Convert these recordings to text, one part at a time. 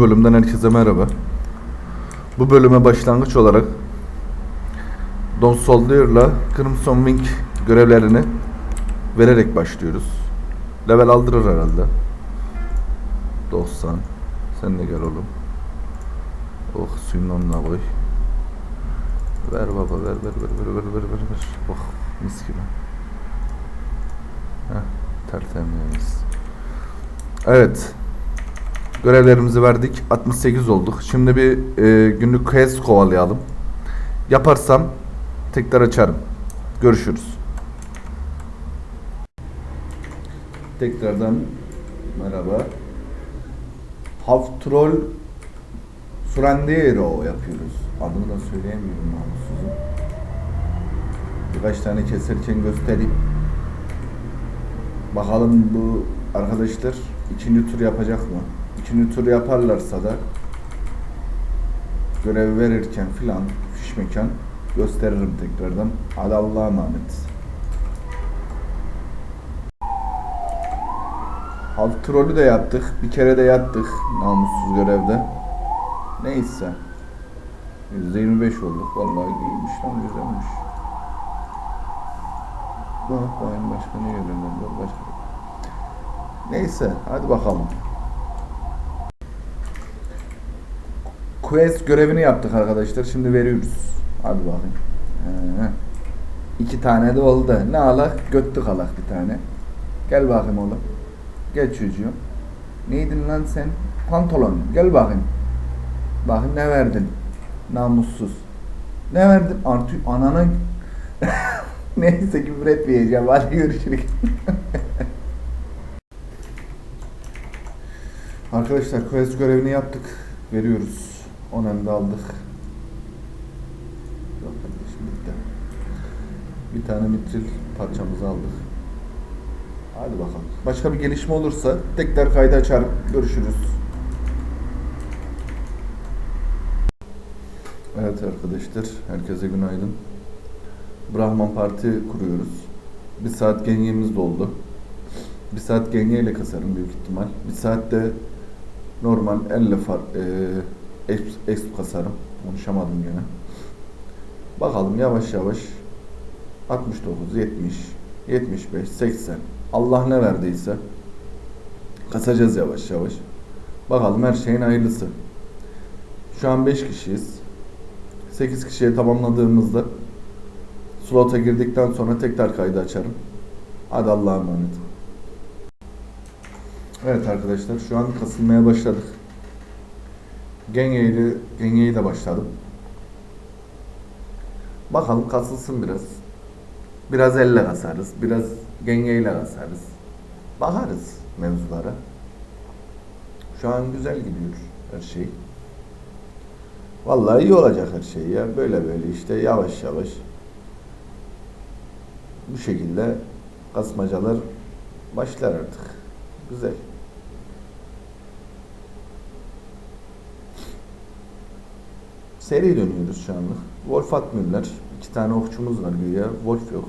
bölümden herkese merhaba. Bu bölüme başlangıç olarak Don Soldier'la Crimson Wing görevlerini vererek başlıyoruz. Level aldırır herhalde. 90. Sen de gel oğlum. Oh suyun onunla koy. Ver baba ver ver ver ver ver ver ver ver. Oh mis gibi. Heh, tertemiz. Evet. Görevlerimizi verdik. 68 olduk. Şimdi bir e, günlük quest kovalayalım. Yaparsam tekrar açarım. Görüşürüz. Tekrardan merhaba. Haftrol Frandero yapıyoruz. Adını da söyleyemiyorum namussuzum. Birkaç tane keserken göstereyim. Bakalım bu arkadaşlar ikinci tur yapacak mı? İkinci tur yaparlarsa da görev verirken filan fiş mekan gösteririm tekrardan. Hadi Allah'a emanet. Halk trolü de yaptık. Bir kere de yattık namussuz görevde. Neyse. %25 olduk. Vallahi iyiymiş lan güzelmiş. Bak bayım başka ne görevler var başka. Neyse hadi bakalım. Quest görevini yaptık arkadaşlar. Şimdi veriyoruz. Hadi bakayım. Ee, iki tane de oldu. Ne alak? Göttük alak bir tane. Gel bakayım oğlum. Gel çocuğum. Neydin lan sen? Pantolon. Gel bakayım. Bakayım ne verdin? Namussuz. Ne verdin? Artı anana Neyse küfür etmeyeceğim. Hadi görüşürüz. Arkadaşlar quest görevini yaptık. Veriyoruz. Da aldık. Yok kardeşim bitti. Bir tane mitril parçamızı aldık. Hadi bakalım. Başka bir gelişme olursa tekrar kaydı açarım. Görüşürüz. Evet arkadaşlar. Herkese günaydın. Brahman Parti kuruyoruz. Bir saat gengemiz doldu. Bir saat gengeyle kasarım büyük ihtimal. Bir saatte normal elle far, e, exp, exp kasarım. Konuşamadım gene. Bakalım yavaş yavaş 69, 70, 75, 80 Allah ne verdiyse kasacağız yavaş yavaş. Bakalım her şeyin hayırlısı. Şu an 5 kişiyiz. 8 kişiye tamamladığımızda slota girdikten sonra tekrar kaydı açarım. Hadi Allah'a emanet. Evet arkadaşlar şu an kasılmaya başladık. Genye'yle Genye'yi de başladım. Bakalım kasılsın biraz. Biraz elle kasarız, biraz genyeyle kasarız. Bakarız mevzulara. Şu an güzel gidiyor her şey. Vallahi iyi olacak her şey ya. Böyle böyle işte yavaş yavaş. Bu şekilde kasmacalar başlar artık. Güzel. Seri dönüyoruz şu anlık. Wolf atmıyorlar. İki tane okçumuz var güya. Wolf yok.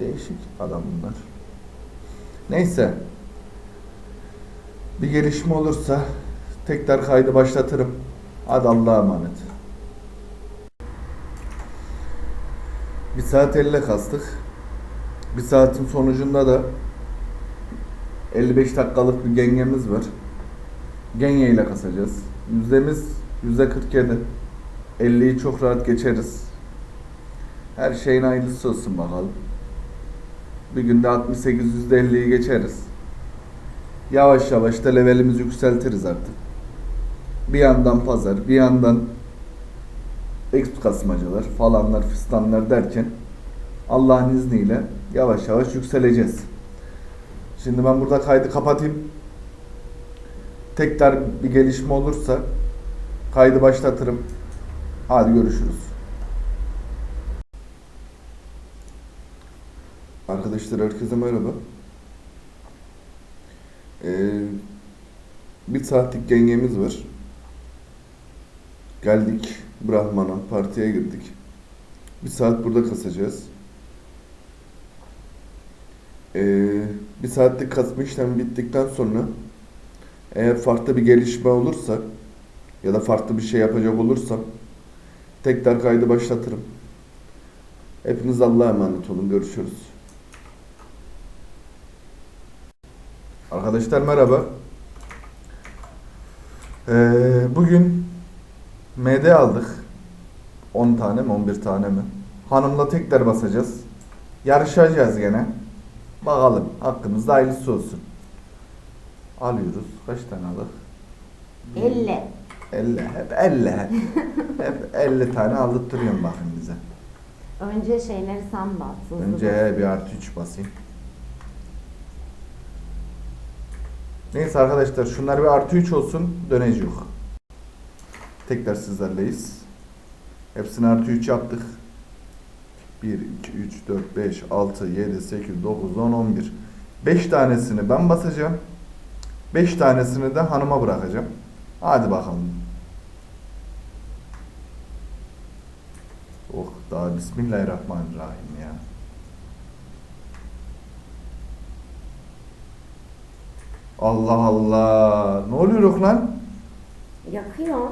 Değişik adam bunlar. Neyse. Bir gelişme olursa tekrar kaydı başlatırım. Hadi Allah'a emanet. Bir saat elle kastık. Bir saatin sonucunda da 55 dakikalık bir gengemiz var. Genye ile kasacağız. Yüzdemiz yüzde 47. 50'yi çok rahat geçeriz. Her şeyin hayırlısı olsun bakalım. Bir günde 68 yüzde 50'yi geçeriz. Yavaş yavaş da levelimizi yükseltiriz artık. Bir yandan pazar, bir yandan exp kasmacalar falanlar fistanlar derken Allah'ın izniyle yavaş yavaş yükseleceğiz. Şimdi ben burada kaydı kapatayım. Tekrar bir gelişme olursa kaydı başlatırım. Hadi görüşürüz. Arkadaşlar herkese merhaba. Ee, bir saatlik gengemiz var. Geldik Brahman'a, partiye girdik. Bir saat burada kasacağız. Ee, bir saatlik kasma işlemi bittikten sonra Eğer farklı bir gelişme olursa ya da farklı bir şey yapacak olursam tekrar kaydı başlatırım. Hepiniz Allah'a emanet olun. Görüşürüz. Arkadaşlar merhaba. Ee, bugün MD aldık. 10 tane mi 11 tane mi? Hanımla tekrar basacağız. Yarışacağız gene. Bakalım hakkımızda hayırlısı olsun. Alıyoruz. Kaç tane aldık? 50. 50. Hep 50. Hep, hep 50 tane aldırtırıyorum bakın bize. Önce şeyleri sen bas. hızlı Önce bir artı 3 basayım. Neyse arkadaşlar şunlar bir artı 3 olsun döneci yok. Tekrar sizlerleyiz. Hepsini artı 3 yaptık. 1, 2, 3, 4, 5, 6, 7, 8, 9, 10, 11. 5 tanesini ben basacağım. 5 tanesini de hanıma bırakacağım. Hadi bakalım. Oh daha Bismillahirrahmanirrahim ya. Allah Allah. Ne oluyor lan? Yakıyor.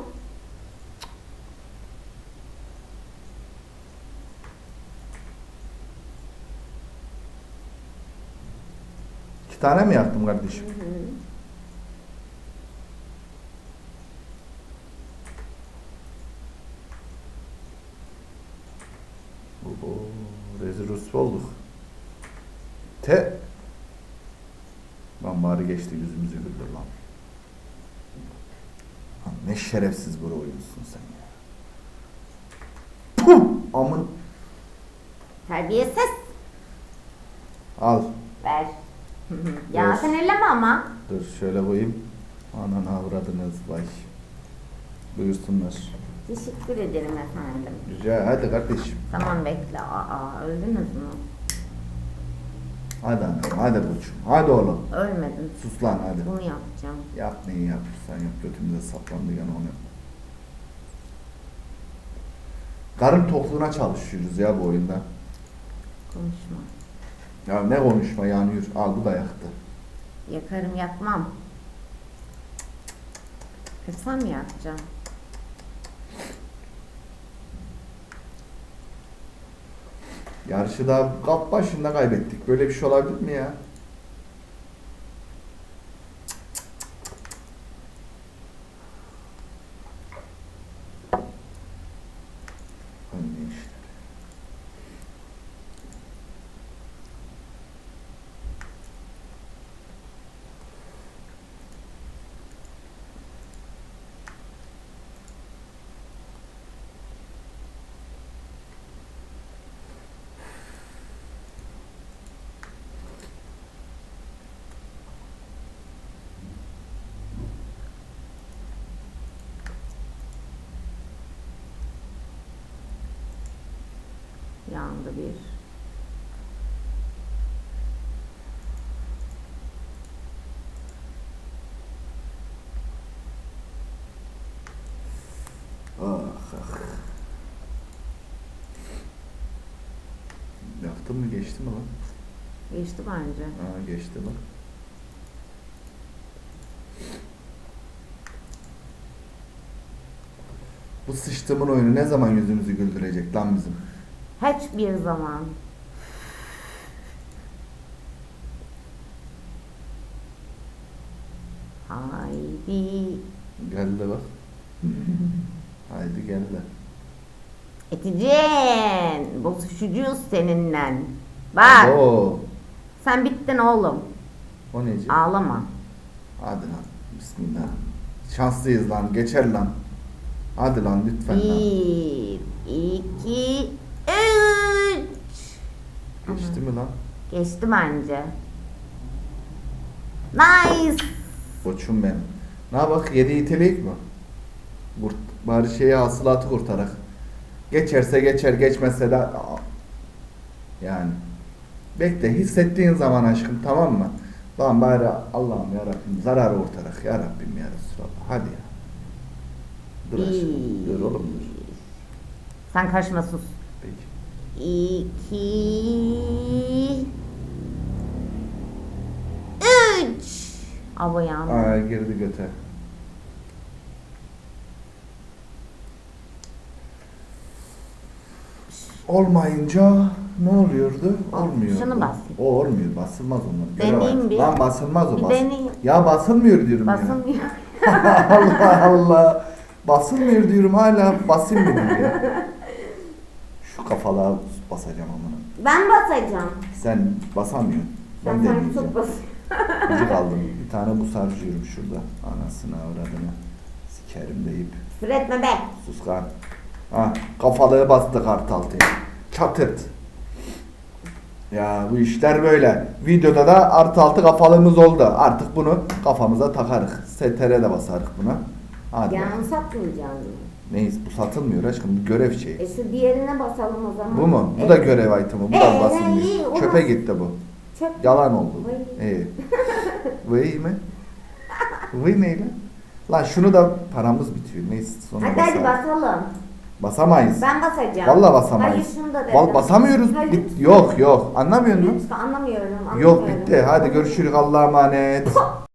İki tane mi yaktım kardeşim? Hı hı. Oo, rezil rüsva olduk. Te. Lan bari geçti yüzümüzü güldür lan. Lan ne şerefsiz bir oyuncusun sen ya. Puh! Amın. Terbiyesiz. Al. Ver. Ya Ver. sen elleme ama. Dur şöyle koyayım. Anan avradınız vay. Buyursunlar. Teşekkür ederim efendim. Rica hadi kardeşim. Tamam bekle. Aa, öldünüz mü? Hadi anam hadi koçum. Hadi oğlum. Ölmedim. Sus lan hadi. Bunu yapacağım. Yap neyi yapırsan yap. Götümüze saplandı gene onu yap. Karın tokluğuna çalışıyoruz ya bu oyunda. Konuşma. Ya ne konuşma yanıyor. Al bu da yaktı. Yakarım yakmam. Kırsam mı yakacağım? Yarışı da kap başında kaybettik. Böyle bir şey olabilir mi ya? Anne işte. Yandı bir. Ah ah. Yaptın mı geçti mi lan? Geçti bence. Aa geçti bak. Bu sıçtığımın oyunu ne zaman yüzümüzü güldürecek lan bizim? Hiçbir zaman. Haydi. Geldi bak. Haydi geldi. Eticin. Bozuşucuyuz seninle. Bak. Oo. Sen bittin oğlum. O neci? Ağlama. Hadi lan. Bismillah. Şanslıyız lan. Geçer lan. Hadi lan lütfen lan. Bir, iki, üç. Geçti mi lan? Geçti bence. Nice. Koçum benim. Ne bak yedi iteleyik mi? Kurt, bari şeyi hasılatı kurtarak. Geçerse geçer geçmezse de yani. Bekle hissettiğin zaman aşkım tamam mı? Lan bari Allah'ım ya Rabbim zararı ortarak ya Rabbim ya Resulallah hadi ya. Dur aşkım dur oğlum dur. Sen karışma sus. İki, üç. Abo yandı. Aa, girdi göte. Olmayınca ne oluyordu? Olmuyor. Şunu bas. O olmuyor. Basılmaz onlar. Görev Deneyeyim aç. bir. Lan basılmaz o. Bas. deneyeyim. Ya basılmıyor diyorum ya. Basılmıyor. Allah Allah. Basılmıyor diyorum hala basayım dedim ya. Şu kafalığa basacağım amına. Ben basacağım. Sen basamıyorsun. Ben sanki deneyeceğim. çok basıyorsun. Gıcık aldım. Bir tane bu sarcıyorum şurada. Anasını avradını. Sikerim deyip. Küfür etme be. Sus lan. Ha, kafalığı bastı kartaltıya. Çatırt. Ya bu işler böyle. Videoda da artı altı kafalığımız oldu. Artık bunu kafamıza takarık. STR de basarık buna. Hadi. bakalım. Yani satmayacağım. Neyiz bu satılmıyor aşkım bu görev şeyi. E şu diğerine basalım o zaman. Bu mu? Bu da Evet. görev itemi. Bu Ee, da basılmış. iyi, o Çöpe nasıl? gitti bu. Çöp. Yalan oldu. Vay. İyi. Vay mi? Vay ne lan? Şunu da paramız bitiyor. Neyse sonra Hadi hadi basarız. basalım. Basamayız. Ben basacağım. Vallahi basamayız. Hayır şunu da dedim. Val basamıyoruz. Hayır, Bit- lütfen. yok yok. Anlamıyor musun? Lütfen anlamıyorum. Yok anlamıyorum. bitti. Hadi görüşürüz. Allah'a emanet.